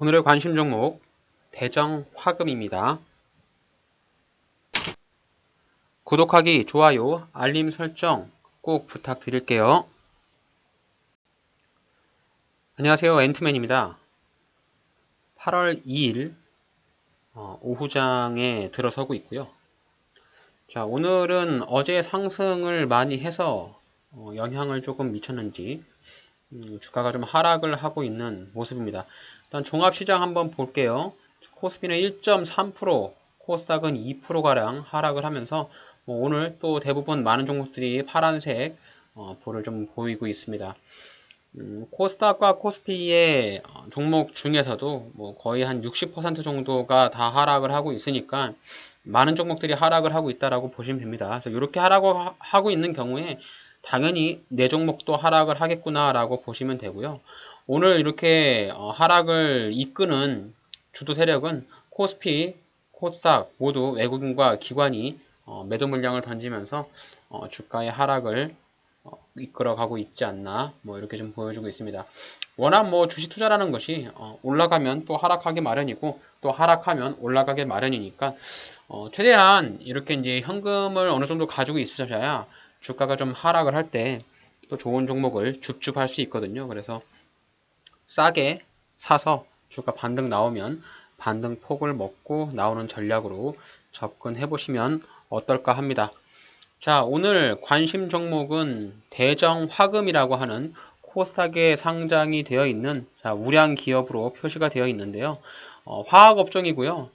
오늘의 관심 종목 대정 화금입니다. 구독하기, 좋아요, 알림 설정 꼭 부탁드릴게요. 안녕하세요. 앤트맨입니다. 8월 2일 어, 오후장에 들어서고 있고요. 자, 오늘은 어제 상승을 많이 해서 어, 영향을 조금 미쳤는지 음, 주가가 좀 하락을 하고 있는 모습입니다. 일단 종합시장 한번 볼게요. 코스피는 1.3%, 코스닥은 2%가량 하락을 하면서 뭐 오늘 또 대부분 많은 종목들이 파란색 어, 볼을 좀 보이고 있습니다. 음, 코스닥과 코스피의 어, 종목 중에서도 뭐 거의 한 60% 정도가 다 하락을 하고 있으니까 많은 종목들이 하락을 하고 있다라고 보시면 됩니다. 그래서 이렇게 하락을 하고 있는 경우에 당연히 내 종목도 하락을 하겠구나라고 보시면 되고요. 오늘 이렇게 어, 하락을 이끄는 주도 세력은 코스피, 코스닥 모두 외국인과 기관이 어, 매도 물량을 던지면서 어, 주가의 하락을 이끌어가고 있지 않나 뭐 이렇게 좀 보여주고 있습니다. 워낙 뭐 주식 투자라는 것이 올라가면 또 하락하기 마련이고 또 하락하면 올라가기 마련이니까 최대한 이렇게 이제 현금을 어느 정도 가지고 있으셔야 주가가 좀 하락을 할 때 또 좋은 종목을 줍줍할 수 있거든요. 그래서 싸게 사서 주가 반등 나오면 반등 폭을 먹고 나오는 전략으로 접근해 보시면 어떨까 합니다. 자, 오늘 관심 종목은 대정 화금이라고 하는 코스닥에 상장이 되어 있는 자, 우량 기업으로 표시가 되어 있는데요. 어, 화학 업종이고요.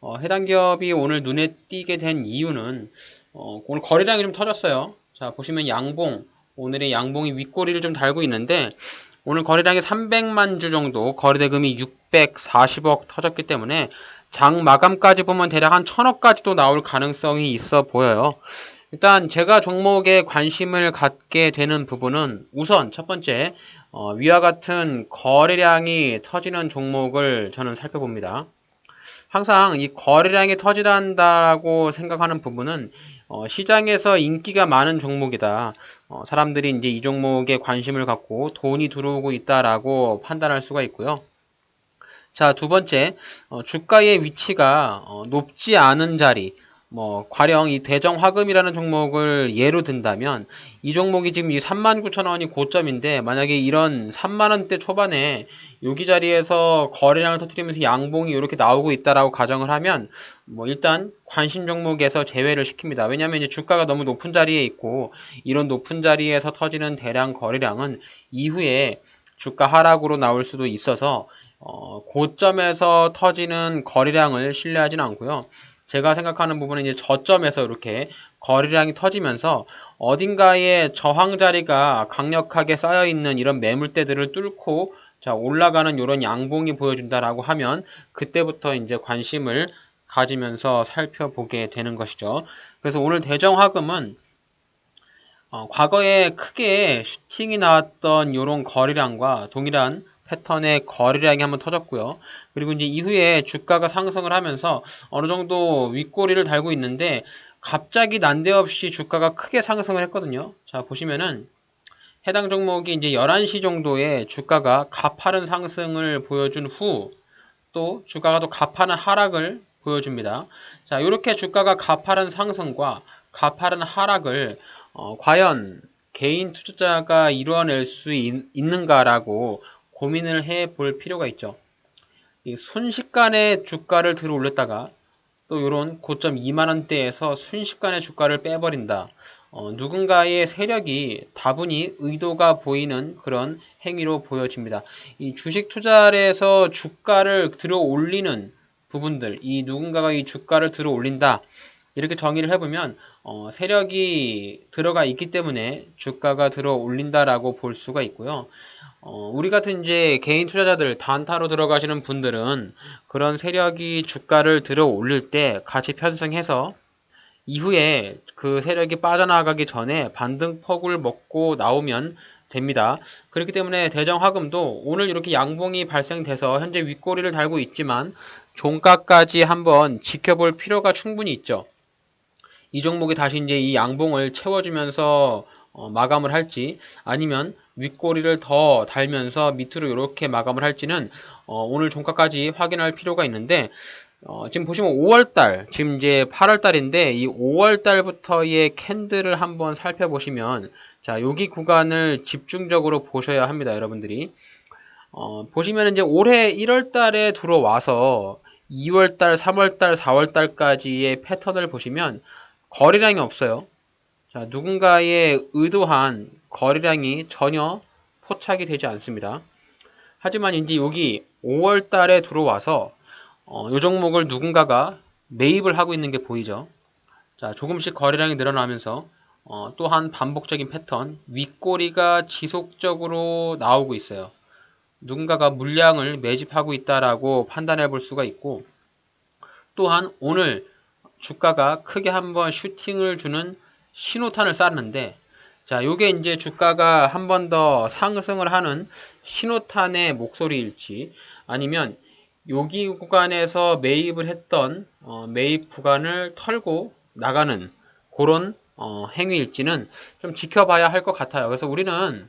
어, 해당 기업이 오늘 눈에 띄게 된 이유는 어, 오늘 거래량이 좀 터졌어요. 자, 보시면 양봉, 오늘의 양봉이 윗꼬리를 좀 달고 있는데, 오늘 거래량이 300만 주 정도, 거래대금이 640억 터졌기 때문에, 장 마감까지 보면 대략 한 1000억까지도 나올 가능성이 있어 보여요. 일단 제가 종목에 관심을 갖게 되는 부분은 우선 첫 번째, 어, 위와 같은 거래량이 터지는 종목을 저는 살펴봅니다. 항상 이 거래량이 터지한다라고 생각하는 부분은 어, 시장에서 인기가 많은 종목이다. 어, 사람들이 이제 이 종목에 관심을 갖고 돈이 들어오고 있다라고 판단할 수가 있고요. 자, 두 번째, 어, 주가의 위치가 어, 높지 않은 자리, 뭐 과령 이 대정 화금이라는 종목을 예로 든다면 이 종목이 지금 이 39,000원이 고점인데 만약에 이런 3만원대 초반에 여기 자리에서 거래량을 터뜨리면서 양봉이 이렇게 나오고 있다라고 가정을 하면 뭐 일단 관심 종목에서 제외를 시킵니다. 왜냐하면 이제 주가가 너무 높은 자리에 있고 이런 높은 자리에서 터지는 대량 거래량은 이후에 주가 하락으로 나올 수도 있어서 어, 고점에서 터지는 거래량을 신뢰하지는 않고요. 제가 생각하는 부분은 이제 저점에서 이렇게 거래량이 터지면서 어딘가에 저항 자리가 강력하게 쌓여 있는 이런 매물대들을 뚫고 자 올라가는 이런 양봉이 보여준다라고 하면 그때부터 이제 관심을 가지면서 살펴보게 되는 것이죠. 그래서 오늘 대정화금은 어, 과거에 크게 슈팅이 나왔던 이런 거래량과 동일한 패턴의 거래량이 한번 터졌고요. 그리고 이제 이후에 주가가 상승을 하면서 어느 정도 윗꼬리를 달고 있는데 갑자기 난데없이 주가가 크게 상승을 했거든요. 자, 보시면은 해당 종목이 이제 11시 정도에 주가가 가파른 상승을 보여준 후 또 주가가 또 가파른 하락을 보여줍니다. 자, 이렇게 주가가 가파른 상승과 가파른 하락을 어, 과연 개인 투자자가 이루어낼 수 있, 있는가라고 고민을 해 볼 필요가 있죠. 순식간에 주가를 들어 올렸다가 또 이런 고점 2만원대에서 순식간에 주가를 빼버린다. 어, 누군가의 세력이 다분히 의도가 보이는 그런 행위로 보여집니다. 이 주식 투자에서 주가를 들어 올리는 부분들, 이 누군가가 이 주가를 들어 올린다. 이렇게 정의를 해보면 어, 세력이 들어가 있기 때문에 주가가 들어 올린다라고 볼 수가 있고요. 어, 우리 같은 이제 개인 투자자들 단타로 들어가시는 분들은 그런 세력이 주가를 들어 올릴 때 같이 편승해서 이후에 그 세력이 빠져나가기 전에 반등폭을 먹고 나오면 됩니다. 그렇기 때문에 대정 화금도 오늘 이렇게 양봉이 발생돼서 현재 윗꼬리를 달고 있지만 종가까지 한번 지켜볼 필요가 충분히 있죠. 이 종목이 다시 이제 이 양봉을 채워주면서 어, 마감을 할지 아니면 윗꼬리를 더 달면서 밑으로 이렇게 마감을 할지는 어, 오늘 종가까지 확인할 필요가 있는데 어, 지금 보시면 5월달, 지금 이제 8월달인데 이 5월달부터의 캔들을 한번 살펴보시면 자 여기 구간을 집중적으로 보셔야 합니다, 여러분들이. 어, 보시면 이제 올해 1월달에 들어와서 2월달, 3월달, 4월달까지의 패턴을 보시면 거래량이 없어요. 자, 누군가의 의도한 거래량이 전혀 포착이 되지 않습니다. 하지만 이제 여기 5월 달에 들어와서 어, 이 종목을 누군가가 매입을 하고 있는 게 보이죠. 자, 조금씩 거래량이 늘어나면서 어, 또한 반복적인 패턴, 윗꼬리가 지속적으로 나오고 있어요. 누군가가 물량을 매집하고 있다라고 판단해 볼 수가 있고 또한 오늘 주가가 크게 한번 슈팅을 주는 신호탄을 쐈는데 자, 요게 이제 주가가 한 번 더 상승을 하는 신호탄의 목소리일지 아니면 여기 구간에서 매입을 했던 어, 매입 구간을 털고 나가는 그런 어, 행위일지는 좀 지켜봐야 할 것 같아요. 그래서 우리는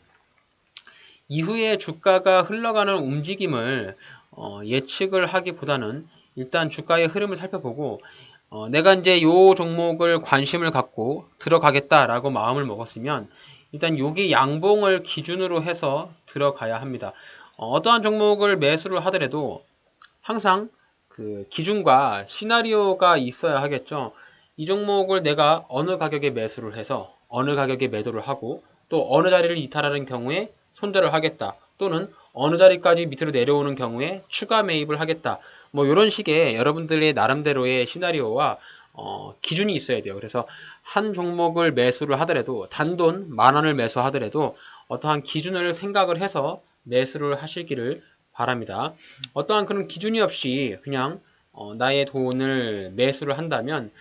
이후에 주가가 흘러가는 움직임을 어, 예측을 하기보다는 일단 주가의 흐름을 살펴보고 어, 내가 이제 요 종목을 관심을 갖고 들어가겠다라고 마음을 먹었으면 일단 여기 양봉을 기준으로 해서 들어가야 합니다. 어, 떠한 종목을 매수를 하더라도 항상 그 기준과 시나리오가 있어야 하겠죠. 이 종목을 내가 어느 가격에 매수를 해서 어느 가격에 매도를 하고 또 어느 자리를 이탈하는 경우에 손절을 하겠다. 또는 어느 자리까지 밑으로 내려오는 경우에 추가 매입을 하겠다. 뭐 이런 식의 여러분들의 나름대로의 시나리오와 어, 기준이 있어야 돼요. 그래서 한 종목을 매수를 하더라도 단돈 만 원을 매수하더라도 어떠한 기준을 생각을 해서 매수를 하시기를 바랍니다. 어떠한 그런 기준이 없이 그냥 어, 나의 돈을 매수를 한다면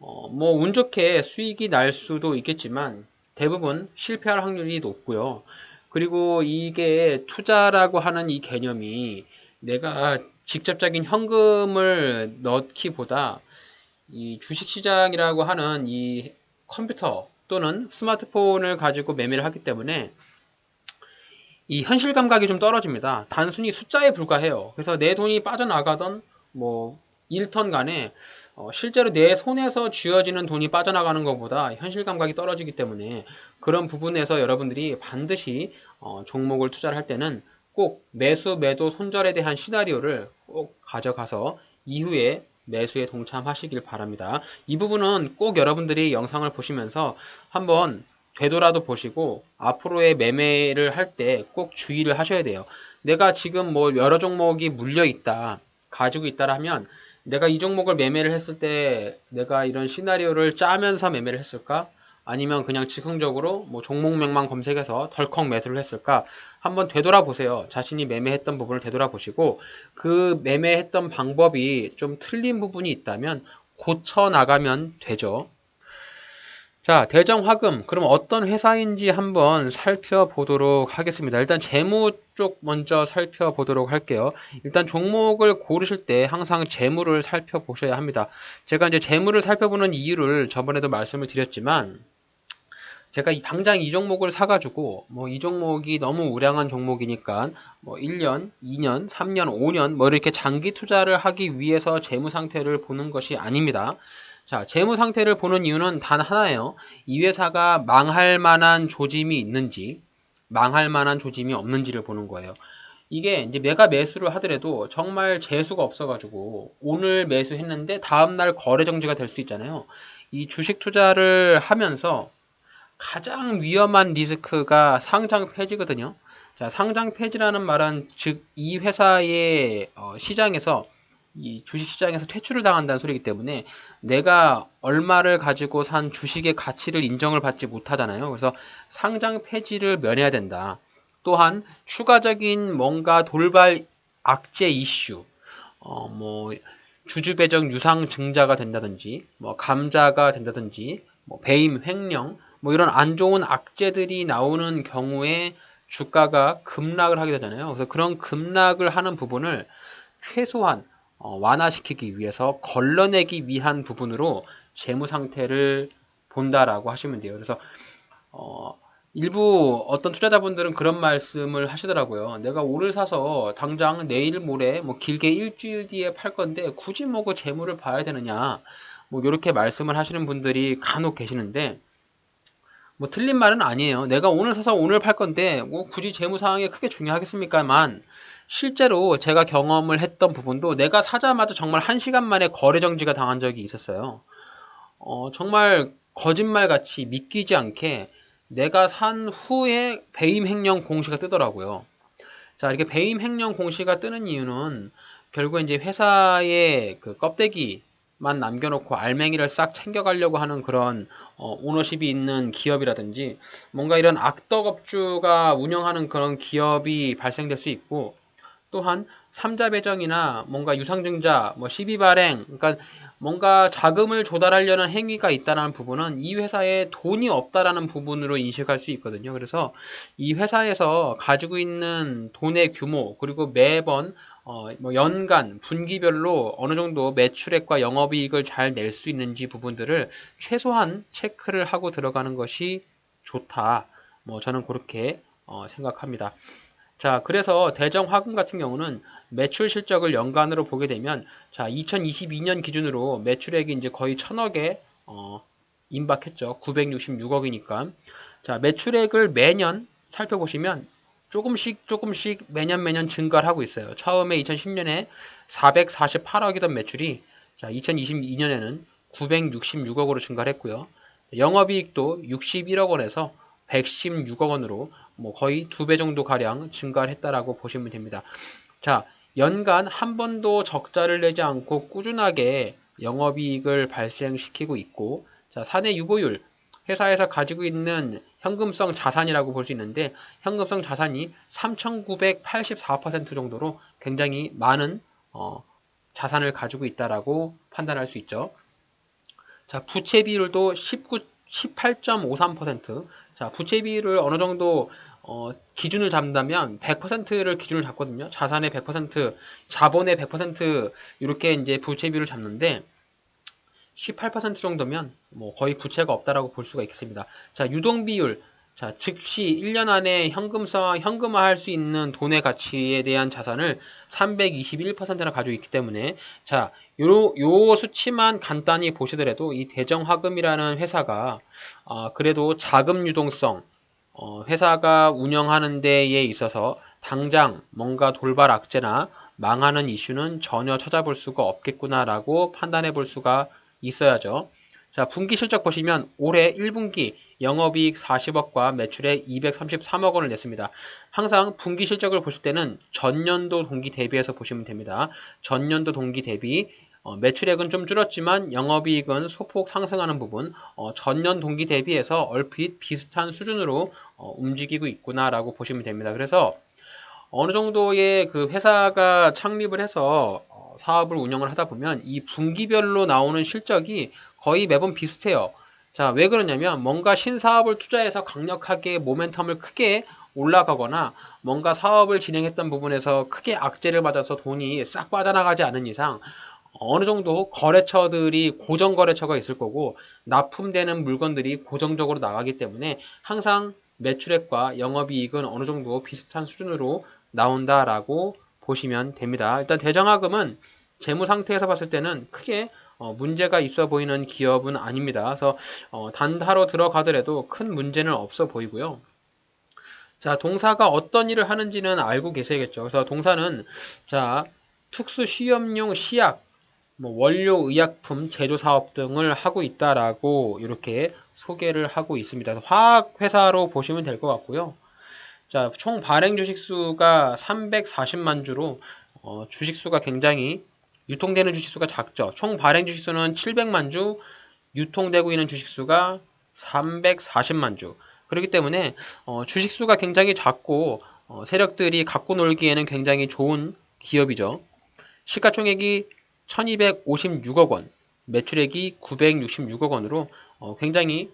어, 뭐 운 좋게 수익이 날 수도 있겠지만 대부분 실패할 확률이 높고요. 그리고 이게 투자라고 하는 이 개념이 내가 직접적인 현금을 넣기보다 이 주식시장이라고 하는 이 컴퓨터 또는 스마트폰을 가지고 매매를 하기 때문에 이 현실 감각이 좀 떨어집니다. 단순히 숫자에 불과해요. 그래서 내 돈이 빠져나가던 뭐 1턴 간에 어, 실제로 내 손에서 쥐어지는 돈이 빠져나가는 것보다 현실 감각이 떨어지기 때문에 그런 부분에서 여러분들이 반드시 어, 종목을 투자를 할 때는 꼭 매수, 매도, 손절에 대한 시나리오를 꼭 가져가서 이후에 매수에 동참하시길 바랍니다. 이 부분은 꼭 여러분들이 영상을 보시면서 한번 되돌아도 보시고 앞으로의 매매를 할 때 꼭 주의를 하셔야 돼요. 내가 지금 뭐 여러 종목이 물려 있다, 가지고 있다 하면 내가 이 종목을 매매를 했을 때 내가 이런 시나리오를 짜면서 매매를 했을까? 아니면 그냥 즉흥적으로 뭐 종목명만 검색해서 덜컥 매수를 했을까? 한번 되돌아보세요. 자신이 매매했던 부분을 되돌아보시고 그 매매했던 방법이 좀 틀린 부분이 있다면 고쳐 나가면 되죠. 자, 대정화금. 그럼 어떤 회사인지 한번 살펴보도록 하겠습니다. 일단 재무 쪽 먼저 살펴보도록 할게요. 일단 종목을 고르실 때 항상 재무를 살펴보셔야 합니다. 제가 이제 재무를 살펴보는 이유를 저번에도 말씀을 드렸지만 제가 당장 이 종목을 사가지고 뭐 이 종목이 너무 우량한 종목이니까 뭐 1년, 2년, 3년, 5년 뭐 이렇게 장기 투자를 하기 위해서 재무 상태를 보는 것이 아닙니다. 자, 재무 상태를 보는 이유는 단 하나예요. 이 회사가 망할 만한 조짐이 있는지, 망할 만한 조짐이 없는지를 보는 거예요. 이게 이제 내가 매수를 하더라도 정말 재수가 없어가지고 오늘 매수했는데 다음날 거래 정지가 될 수 있잖아요. 이 주식 투자를 하면서 가장 위험한 리스크가 상장 폐지거든요. 자, 상장 폐지라는 말은 즉 이 회사의 어, 시장에서 이 주식시장에서 퇴출을 당한다는 소리이기 때문에 내가 얼마를 가지고 산 주식의 가치를 인정을 받지 못하잖아요. 그래서 상장 폐지를 면해야 된다. 또한 추가적인 뭔가 돌발 악재 이슈, 어, 뭐 주주 배정 유상 증자가 된다든지, 뭐 감자가 된다든지, 뭐 배임 횡령, 뭐 이런 안 좋은 악재들이 나오는 경우에 주가가 급락을 하게 되잖아요. 그래서 그런 급락을 하는 부분을 최소한 어, 완화시키기 위해서 걸러내기 위한 부분으로 재무 상태를 본다라고 하시면 돼요. 그래서 어, 일부 어떤 투자자분들은 그런 말씀을 하시더라고요. 내가 오를 사서 당장 내일 모레 뭐 길게 일주일 뒤에 팔 건데 굳이 뭐 그 재물을 봐야 되느냐. 뭐 이렇게 말씀을 하시는 분들이 간혹 계시는데 뭐 틀린 말은 아니에요. 내가 오늘 사서 오늘 팔 건데 뭐 굳이 재무 상황이 크게 중요하겠습니까만 실제로 제가 경험을 했던 부분도 내가 사자마자 정말 한 시간 만에 거래 정지가 당한 적이 있었어요. 어, 정말 거짓말 같이 믿기지 않게 내가 산 후에 배임 횡령 공시가 뜨더라고요. 자, 이렇게 배임 횡령 공시가 뜨는 이유는 결국 이제 회사의 그 껍데기만 남겨놓고 알맹이를 싹 챙겨가려고 하는 그런 어, 오너십이 있는 기업이라든지 뭔가 이런 악덕업주가 운영하는 그런 기업이 발생될 수 있고 또한 삼자 배정이나 뭔가 유상증자, 뭐 시비 발행, 그러니까 뭔가 자금을 조달하려는 행위가 있다는 부분은 이 회사에 돈이 없다라는 부분으로 인식할 수 있거든요. 그래서 이 회사에서 가지고 있는 돈의 규모 그리고 매번 어, 뭐 연간 분기별로 어느 정도 매출액과 영업이익을 잘 낼 수 있는지 부분들을 최소한 체크를 하고 들어가는 것이 좋다. 뭐 저는 그렇게 어, 생각합니다. 자, 그래서 대정 화금 같은 경우는 매출 실적을 연간으로 보게 되면 자, 2022년 기준으로 매출액이 이제 거의 천억에 어, 임박했죠. 966억이니까. 자, 매출액을 매년 살펴보시면 조금씩 조금씩 매년 매년 증가를 하고 있어요. 처음에 2010년에 448억이던 매출이 자, 2022년에는 966억으로 증가를 했고요. 영업이익도 61억 원에서 116억 원으로 뭐 거의 두 배 정도 가량 증가를 했다라고 보시면 됩니다. 자, 연간 한 번도 적자를 내지 않고 꾸준하게 영업이익을 발생시키고 있고, 자, 사내 유보율, 회사에서 가지고 있는 현금성 자산이라고 볼 수 있는데, 현금성 자산이 3,984% 정도로 굉장히 많은 어, 자산을 가지고 있다라고 판단할 수 있죠. 자, 부채 비율도 19 18.53%. 자, 부채 비율을 어느 정도 어, 기준을 잡는다면 100%를 기준을 잡거든요. 자산의 100%, 자본의 100% 이렇게 이제 부채 비율을 잡는데 18% 정도면 뭐 거의 부채가 없다라고 볼 수가 있겠습니다. 자, 유동 비율. 자, 즉시 1년 안에 현금성, 현금화할 수 있는 돈의 가치에 대한 자산을 321%나 가지고 있기 때문에, 자, 요, 요 수치만 간단히 보시더라도 이 대정화금이라는 회사가, 어, 그래도 자금 유동성, 어, 회사가 운영하는 데에 있어서 당장 뭔가 돌발 악재나 망하는 이슈는 전혀 찾아볼 수가 없겠구나라고 판단해 볼 수가 있어야죠. 자, 분기 실적 보시면 올해 1분기 영업이익 40억과 매출액 233억 원을 냈습니다. 항상 분기 실적을 보실 때는 전년도 동기 대비해서 보시면 됩니다. 전년도 동기 대비 어, 매출액은 좀 줄었지만 영업이익은 소폭 상승하는 부분 어, 전년 동기 대비해서 얼핏 비슷한 수준으로 어, 움직이고 있구나라고 보시면 됩니다. 그래서 어느 정도의 그 회사가 창립을 해서 어, 사업을 운영을 하다 보면 이 분기별로 나오는 실적이 거의 매번 비슷해요. 자, 왜 그러냐면 뭔가 신사업을 투자해서 강력하게 모멘텀을 크게 올라가거나 뭔가 사업을 진행했던 부분에서 크게 악재를 맞아서 돈이 싹 빠져나가지 않은 이상 어느 정도 거래처들이 고정 거래처가 있을 거고 납품되는 물건들이 고정적으로 나가기 때문에 항상 매출액과 영업이익은 어느 정도 비슷한 수준으로 나온다라고 보시면 됩니다. 일단 대정하금은 재무 상태에서 봤을 때는 크게 어, 문제가 있어 보이는 기업은 아닙니다. 그래서 어, 단타로 들어가더라도 큰 문제는 없어 보이고요. 자, 동사가 어떤 일을 하는지는 알고 계셔야겠죠. 그래서 동사는 자, 특수 시험용 시약, 뭐 원료 의약품 제조 사업 등을 하고 있다라고 이렇게 소개를 하고 있습니다. 화학 회사로 보시면 될 것 같고요. 자, 총 발행 주식 수가 340만 주로 어, 주식 수가 굉장히 유통되는 주식 수가 작죠. 총 발행 주식 수는 700만 주, 유통되고 있는 주식 수가 340만 주. 그렇기 때문에 어, 주식 수가 굉장히 작고 어, 세력들이 갖고 놀기에는 굉장히 좋은 기업이죠. 시가총액이 1256억 원, 매출액이 966억 원으로 어, 굉장히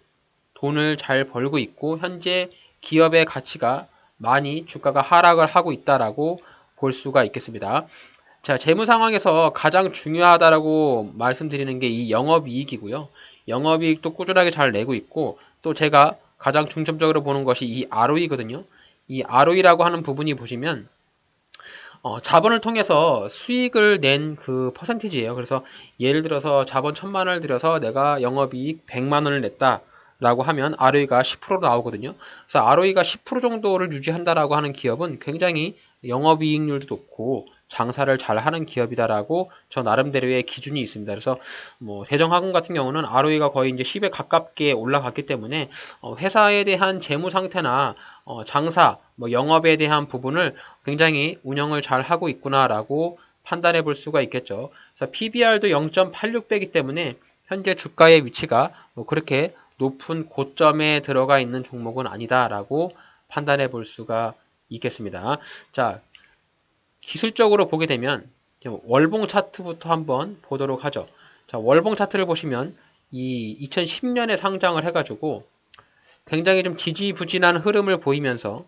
돈을 잘 벌고 있고 현재 기업의 가치가 많이 주가가 하락을 하고 있다라고 볼 수가 있겠습니다. 자, 재무 상황에서 가장 중요하다라고 말씀드리는 게 이 영업이익이고요. 영업이익도 꾸준하게 잘 내고 있고 또 제가 가장 중점적으로 보는 것이 이 ROE거든요. 이 ROE라고 하는 부분이 보시면 어, 자본을 통해서 수익을 낸 그 퍼센티지예요. 그래서 예를 들어서 자본 천만 원을 들여서 내가 영업이익 100만 원을 냈다. 라고 하면 ROE가 10% 나오거든요. 그래서 ROE가 10% 정도를 유지한다라고 하는 기업은 굉장히 영업이익률도 높고 장사를 잘 하는 기업이다라고 저 나름대로의 기준이 있습니다. 그래서 뭐 대정학원 같은 경우는 ROE가 거의 이제 10에 가깝게 올라갔기 때문에 어, 회사에 대한 재무 상태나 어, 장사, 뭐 영업에 대한 부분을 굉장히 운영을 잘 하고 있구나라고 판단해 볼 수가 있겠죠. 그래서 PBR도 0.86배이기 때문에 현재 주가의 위치가 뭐 그렇게 높은 고점에 들어가 있는 종목은 아니다라고 판단해 볼 수가 있겠습니다. 자, 기술적으로 보게 되면 월봉 차트부터 한번 보도록 하죠. 자, 월봉 차트를 보시면 이 2010년에 상장을 해가지고 굉장히 좀 지지부진한 흐름을 보이면서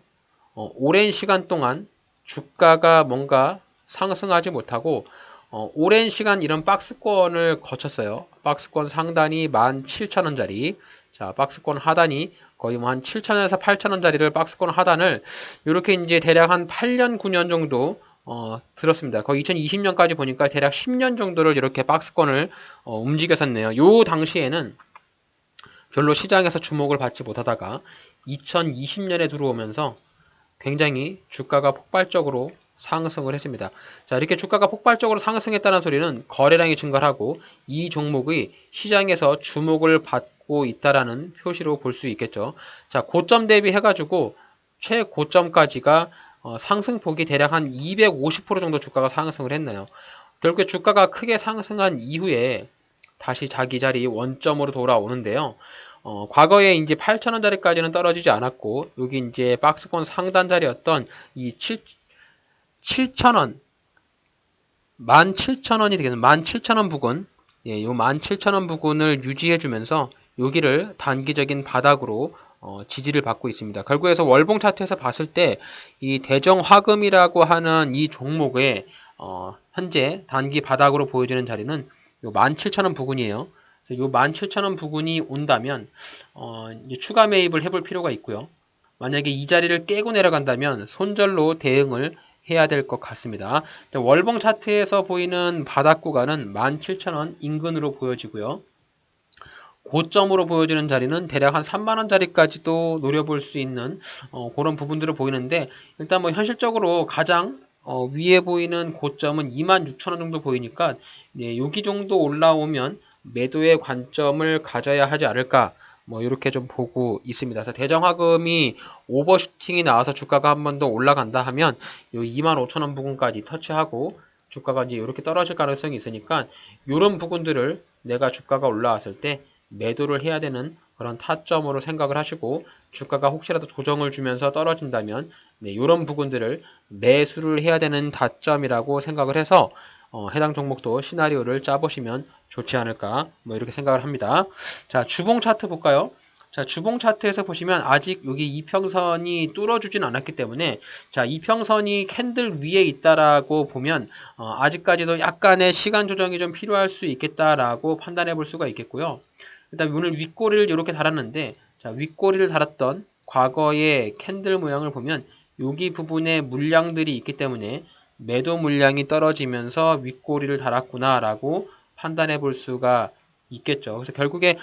어, 오랜 시간 동안 주가가 뭔가 상승하지 못하고 어, 오랜 시간 이런 박스권을 거쳤어요. 박스권 상단이 17,000원짜리 자, 박스권 하단이 거의 뭐 한 7,000원에서 8,000원짜리를 박스권 하단을 이렇게 이제 대략 한 8년, 9년 정도 어, 들었습니다. 거의 2020년까지 보니까 대략 10년 정도를 이렇게 박스권을 어, 움직였었네요. 요 당시에는 별로 시장에서 주목을 받지 못하다가 2020년에 들어오면서 굉장히 주가가 폭발적으로 상승을 했습니다. 자, 이렇게 주가가 폭발적으로 상승했다는 소리는 거래량이 증가하고 이 종목의 시장에서 주목을 받 고 있다라는 표시로 볼 수 있겠죠. 자, 고점 대비 해가지고 최고점까지가 어, 상승폭이 대략 한 250% 정도 주가가 상승을 했나요? 결국에 주가가 크게 상승한 이후에 다시 자기 자리 원점으로 돌아오는데요. 어, 과거에 이제 8,000원짜리까지는 떨어지지 않았고, 여기 이제 박스권 상단 자리였던 이 7, 7,000원, 17,000원이 되겠네요. 17,000원 부근, 예, 요 17,000원 부근을 유지해주면서 여기를 단기적인 바닥으로 어, 지지를 받고 있습니다. 결국에서 월봉 차트에서 봤을 때 이 대정 화금이라고 하는 이 종목의 어, 현재 단기 바닥으로 보여지는 자리는 요 17,000원 부근이에요. 그래서 요 17,000원 부근이 온다면 어, 추가 매입을 해볼 필요가 있고요. 만약에 이 자리를 깨고 내려간다면 손절로 대응을 해야 될 것 같습니다. 월봉 차트에서 보이는 바닥 구간은 17,000원 인근으로 보여지고요. 고점으로 보여지는 자리는 대략 한 3만원짜리까지도 노려볼 수 있는 어, 그런 부분들을 보이는데 일단 뭐 현실적으로 가장 어, 위에 보이는 고점은 26,000원 정도 보이니까 네, 여기 정도 올라오면 매도의 관점을 가져야 하지 않을까 뭐 이렇게 좀 보고 있습니다. 그래서 대정화금이 오버슈팅이 나와서 주가가 한 번 더 올라간다 하면 요 25,000원 부분까지 터치하고 주가가 이제 이렇게 떨어질 가능성이 있으니까 이런 부분들을 내가 주가가 올라왔을 때 매도를 해야 되는 그런 타점으로 생각을 하시고 주가가 혹시라도 조정을 주면서 떨어진다면 네, 이런 부분들을 매수를 해야 되는 타점이라고 생각을 해서 어, 해당 종목도 시나리오를 짜보시면 좋지 않을까 뭐 이렇게 생각을 합니다. 자 주봉 차트 볼까요? 자 주봉 차트에서 보시면 아직 여기 이평선이 뚫어주진 않았기 때문에 자 이평선이 캔들 위에 있다라고 보면 어, 아직까지도 약간의 시간 조정이 좀 필요할 수 있겠다라고 판단해 볼 수가 있겠고요. 일단 오늘 윗꼬리를 이렇게 달았는데 자 윗꼬리를 달았던 과거의 캔들 모양을 보면 여기 부분에 물량들이 있기 때문에 매도 물량이 떨어지면서 윗꼬리를 달았구나 라고 판단해 볼 수가 있겠죠. 그래서 결국에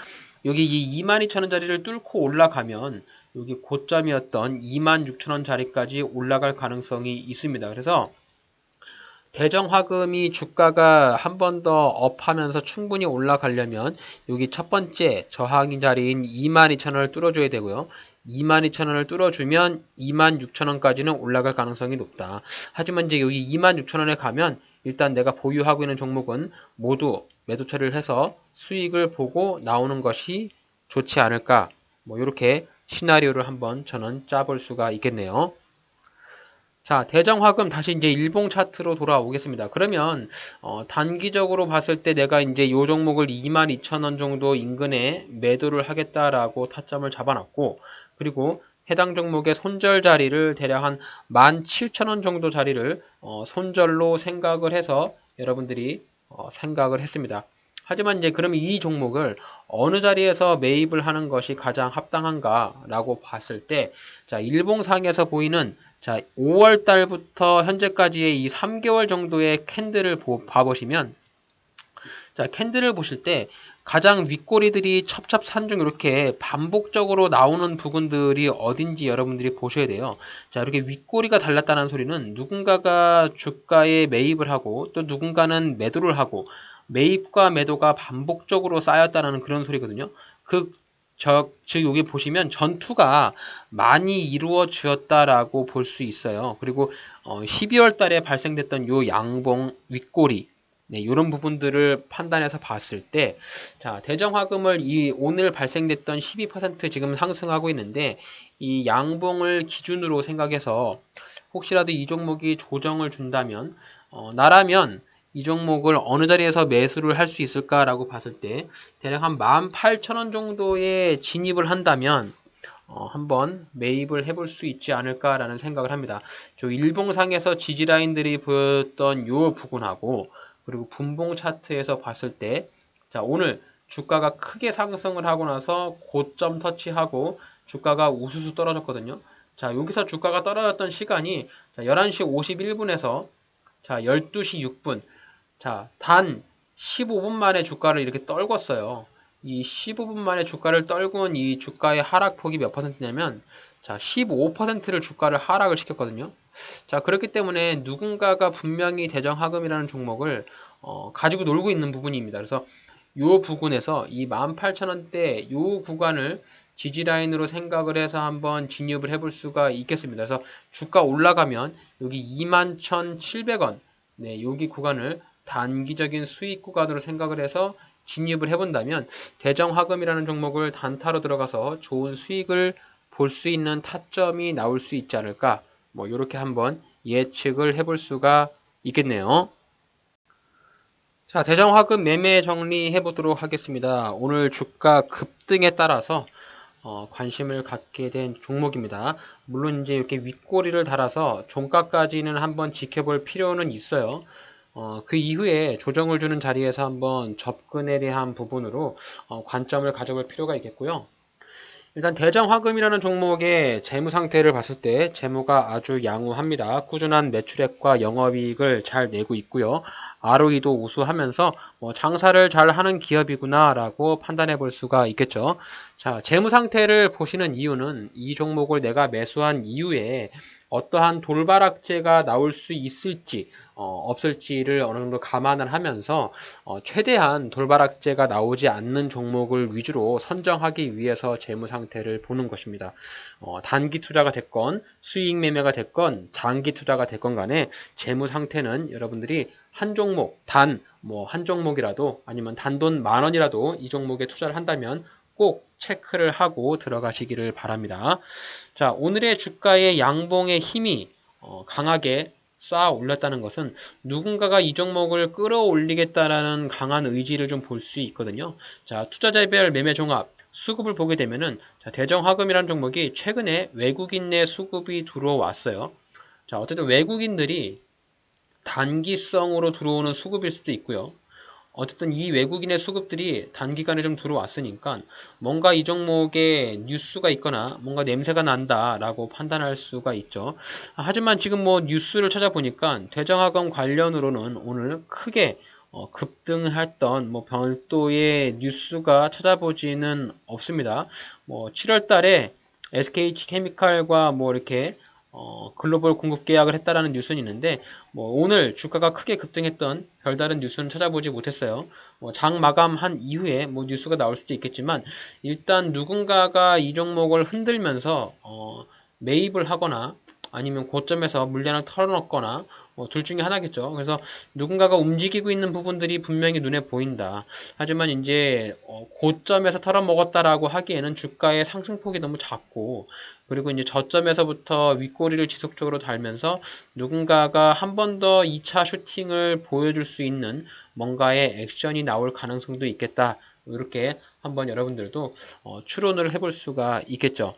여기 이 22,000원짜리를 뚫고 올라가면 여기 고점이었던 26,000원짜리까지 올라갈 가능성이 있습니다. 그래서 대정화금이 주가가 한 번 더 업하면서 충분히 올라가려면 여기 첫 번째 저항인 자리인 22,000원을 뚫어줘야 되고요. 22,000원을 뚫어주면 26,000원까지는 올라갈 가능성이 높다. 하지만 이제 여기 26,000원에 가면 일단 내가 보유하고 있는 종목은 모두 매도 처리를 해서 수익을 보고 나오는 것이 좋지 않을까. 뭐 이렇게 시나리오를 한번 저는 짜볼 수가 있겠네요. 자, 대정화금 다시 이제 일봉 차트로 돌아오겠습니다. 그러면 어, 단기적으로 봤을 때 내가 이제 요 종목을 22,000원 정도 인근에 매도를 하겠다라고 타점을 잡아놨고 그리고 해당 종목의 손절 자리를 대략 한 17,000원 정도 자리를 어, 손절로 생각을 해서 여러분들이 어, 생각을 했습니다. 하지만 이제 그러면 이 종목을 어느 자리에서 매입을 하는 것이 가장 합당한가라고 봤을 때, 자, 일봉상에서 보이는 자, 5월 달부터 현재까지의 이 3개월 정도의 캔들을 보, 봐보시면, 자, 캔들을 보실 때 가장 윗꼬리들이 첩첩산 중 이렇게 반복적으로 나오는 부분들이 어딘지 여러분들이 보셔야 돼요. 자, 이렇게 윗꼬리가 달랐다는 소리는 누군가가 주가에 매입을 하고 또 누군가는 매도를 하고 매입과 매도가 반복적으로 쌓였다는 그런 소리거든요. 그, 저, 즉, 여기 보시면 전투가 많이 이루어졌다라고 볼 수 있어요. 그리고, 어, 12월 달에 발생됐던 요 양봉 윗꼬리, 네, 이런 부분들을 판단해서 봤을 때, 자, 대정화금을 이 오늘 발생됐던 12% 지금 상승하고 있는데, 이 양봉을 기준으로 생각해서 혹시라도 이 종목이 조정을 준다면, 어, 나라면 이 종목을 어느 자리에서 매수를 할 수 있을까라고 봤을 때, 대략 한 18,000원 정도에 진입을 한다면, 어, 한번 매입을 해볼 수 있지 않을까라는 생각을 합니다. 저 일봉상에서 지지라인들이 보였던 요 부분하고, 그리고 분봉 차트에서 봤을 때, 자, 오늘 주가가 크게 상승을 하고 나서 고점 터치하고 주가가 우수수 떨어졌거든요. 자, 여기서 주가가 떨어졌던 시간이 자, 11시 51분에서 자, 12시 6분. 자, 단 15분 만에 주가를 이렇게 떨궜어요. 이 15분 만에 주가를 떨군 이 주가의 하락폭이 몇 퍼센트냐면 자, 15%를 주가를 하락을 시켰거든요. 자, 그렇기 때문에 누군가가 분명히 대정하금이라는 종목을 어, 가지고 놀고 있는 부분입니다. 그래서 요 부분에서 이 18,000원대 요 구간을 지지라인으로 생각을 해서 한번 진입을 해볼 수가 있겠습니다. 그래서 주가 올라가면 여기 21,700원 네, 여기 구간을 단기적인 수익 구간으로 생각을 해서 진입을 해본다면 대정화금이라는 종목을 단타로 들어가서 좋은 수익을 볼 수 있는 타점이 나올 수 있지 않을까 뭐 이렇게 한번 예측을 해볼 수가 있겠네요. 자, 대정화금 매매 정리해 보도록 하겠습니다. 오늘 주가 급등에 따라서 어, 관심을 갖게 된 종목입니다. 물론 이제 이렇게 윗꼬리를 달아서 종가까지는 한번 지켜볼 필요는 있어요. 어, 그 이후에 조정을 주는 자리에서 한번 접근에 대한 부분으로 어, 관점을 가져볼 필요가 있겠고요. 일단 대장화금이라는 종목의 재무 상태를 봤을 때 재무가 아주 양호합니다. 꾸준한 매출액과 영업이익을 잘 내고 있고요. ROE도 우수하면서 뭐 장사를 잘 하는 기업이구나라고 판단해 볼 수가 있겠죠. 자, 재무 상태를 보시는 이유는 이 종목을 내가 매수한 이후에 어떠한 돌발 악재가 나올 수 있을지 어, 없을지를 어느 정도 감안을 하면서 어, 최대한 돌발 악재가 나오지 않는 종목을 위주로 선정하기 위해서 재무 상태를 보는 것입니다. 어, 단기 투자가 됐건 수익 매매가 됐건 장기 투자가 됐건 간에 재무 상태는 여러분들이 한 종목 단 뭐 한 종목이라도 아니면 단돈 만 원이라도 이 종목에 투자를 한다면 꼭 체크를 하고 들어가시기를 바랍니다. 자, 오늘의 주가의 양봉의 힘이 어, 강하게 쌓아 올렸다는 것은 누군가가 이 종목을 끌어올리겠다라는 강한 의지를 좀 볼 수 있거든요. 자, 투자자별 매매 종합 수급을 보게 되면은 자, 대정화금이라는 종목이 최근에 외국인 내 수급이 들어왔어요. 자, 어쨌든 외국인들이 단기성으로 들어오는 수급일 수도 있고요. 어쨌든 이 외국인의 수급들이 단기간에 좀 들어왔으니까 뭔가 이 종목에 뉴스가 있거나 뭔가 냄새가 난다라고 판단할 수가 있죠. 하지만 지금 뭐 뉴스를 찾아보니까 대정학원 관련으로는 오늘 크게 어, 급등했던 뭐 별도의 뉴스가 찾아보지는 없습니다. 뭐 7월 달에 SKH 케미칼과 뭐 이렇게 어, 글로벌 공급 계약을 했다라는 뉴스는 있는데 뭐 오늘 주가가 크게 급등했던 별다른 뉴스는 찾아보지 못했어요. 뭐 장 마감한 이후에 뭐 뉴스가 나올 수도 있겠지만 일단 누군가가 이 종목을 흔들면서 어, 매입을 하거나 아니면 고점에서 물량을 털어놓거나 뭐 둘 중에 하나겠죠. 그래서 누군가가 움직이고 있는 부분들이 분명히 눈에 보인다. 하지만 이제 어, 고점에서 털어먹었다라고 하기에는 주가의 상승폭이 너무 작고 그리고 이제 저점에서부터 윗꼬리를 지속적으로 달면서 누군가가 한 번 더 2차 슈팅을 보여줄 수 있는 뭔가의 액션이 나올 가능성도 있겠다. 이렇게 한번 여러분들도 어, 추론을 해볼 수가 있겠죠.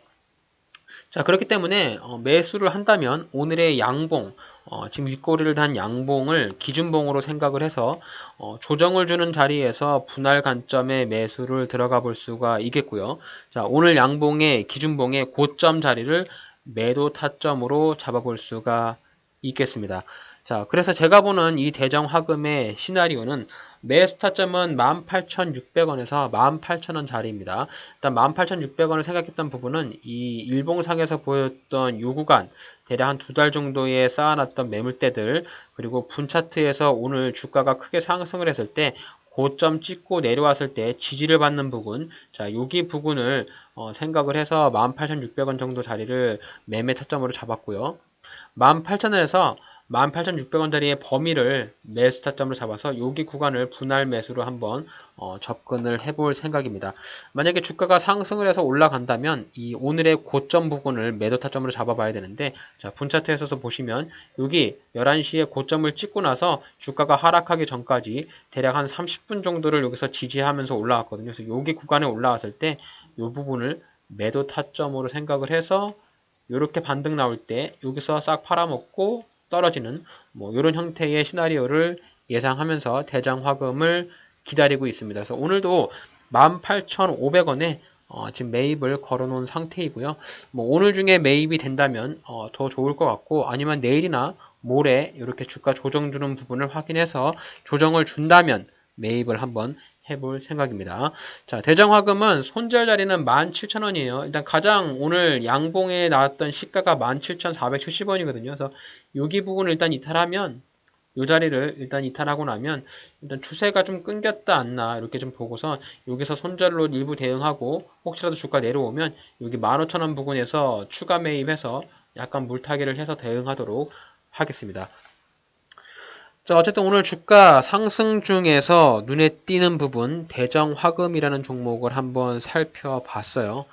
자 그렇기 때문에 어, 매수를 한다면 오늘의 양봉 어, 지금 윗꼬리를 단 양봉을 기준봉으로 생각을 해서 어, 조정을 주는 자리에서 분할 관점의 매수를 들어가 볼 수가 있겠고요. 자, 오늘 양봉의 기준봉의 고점 자리를 매도 타점으로 잡아볼 수가 있겠습니다. 자, 그래서 제가 보는 이 대정 화금의 시나리오는 매수 타점은 18,600원에서 18,000원 자리입니다. 일단 18,600원을 생각했던 부분은 이 일봉상에서 보였던 요 구간 대략 한 두 달 정도에 쌓아놨던 매물대들 그리고 분차트에서 오늘 주가가 크게 상승을 했을 때 고점 찍고 내려왔을 때 지지를 받는 부분 자 여기 부분을 어, 생각을 해서 18,600원 정도 자리를 매매 타점으로 잡았고요. 18,000원에서 18,600원짜리의 범위를 매수 타점으로 잡아서 여기 구간을 분할 매수로 한번 어, 접근을 해볼 생각입니다. 만약에 주가가 상승을 해서 올라간다면 이 오늘의 고점 부분을 매도 타점으로 잡아봐야 되는데 자 분차트에서 보시면 여기 11시에 고점을 찍고 나서 주가가 하락하기 전까지 대략 한 30분 정도를 여기서 지지하면서 올라왔거든요. 그래서 여기 구간에 올라왔을 때 이 부분을 매도 타점으로 생각을 해서 이렇게 반등 나올 때 여기서 싹 팔아먹고 떨어지는 뭐 이런 형태의 시나리오를 예상하면서 대장 화금을 기다리고 있습니다. 그래서 오늘도 18,500원에 어, 지금 매입을 걸어놓은 상태이고요. 뭐 오늘 중에 매입이 된다면 어, 더 좋을 것 같고 아니면 내일이나 모레 이렇게 주가 조정 주는 부분을 확인해서 조정을 준다면 매입을 한번 해볼 생각입니다. 자, 대정화금은 손절 자리는 17,000원이에요. 일단 가장 오늘 양봉에 나왔던 시가가 17,470원이거든요. 그래서 여기 부분을 일단 이탈하면 이 자리를 일단 이탈하고 나면 일단 추세가 좀 끊겼다 않나 이렇게 좀 보고서 여기서 손절로 일부 대응하고 혹시라도 주가 내려오면 여기 15,000원 부근에서 추가 매입해서 약간 물타기를 해서 대응하도록 하겠습니다. 자, 어쨌든 오늘 주가 상승 중에서 눈에 띄는 부분 대정 화금이라는 종목을 한번 살펴봤어요.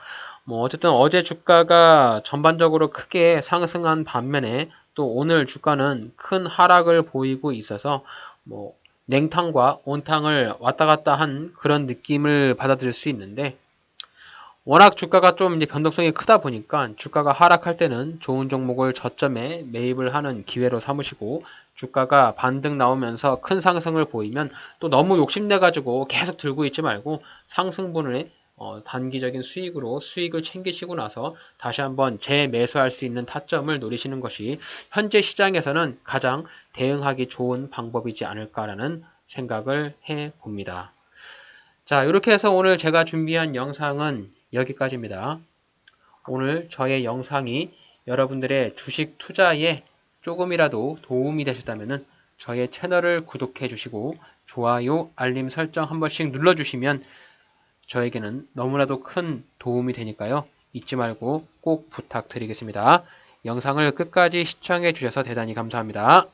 뭐 어쨌든 어제 주가가 전반적으로 크게 상승한 반면에 또 오늘 주가는 큰 하락을 보이고 있어서 뭐 냉탕과 온탕을 왔다 갔다 한 그런 느낌을 받아들일 수 있는데 워낙 주가가 좀 이제 변동성이 크다 보니까 주가가 하락할 때는 좋은 종목을 저점에 매입을 하는 기회로 삼으시고 주가가 반등 나오면서 큰 상승을 보이면 또 너무 욕심내 가지고 계속 들고 있지 말고 상승분을 어, 단기적인 수익으로 수익을 챙기시고 나서 다시 한번 재매수할 수 있는 타점을 노리시는 것이 현재 시장에서는 가장 대응하기 좋은 방법이지 않을까라는 생각을 해 봅니다. 자, 이렇게 해서 오늘 제가 준비한 영상은 여기까지입니다. 오늘 저의 영상이 여러분들의 주식 투자에 조금이라도 도움이 되셨다면 저의 채널을 구독해 주시고 좋아요, 알림 설정 한 번씩 눌러주시면 저에게는 너무나도 큰 도움이 되니까요. 잊지 말고 꼭 부탁드리겠습니다. 영상을 끝까지 시청해 주셔서 대단히 감사합니다.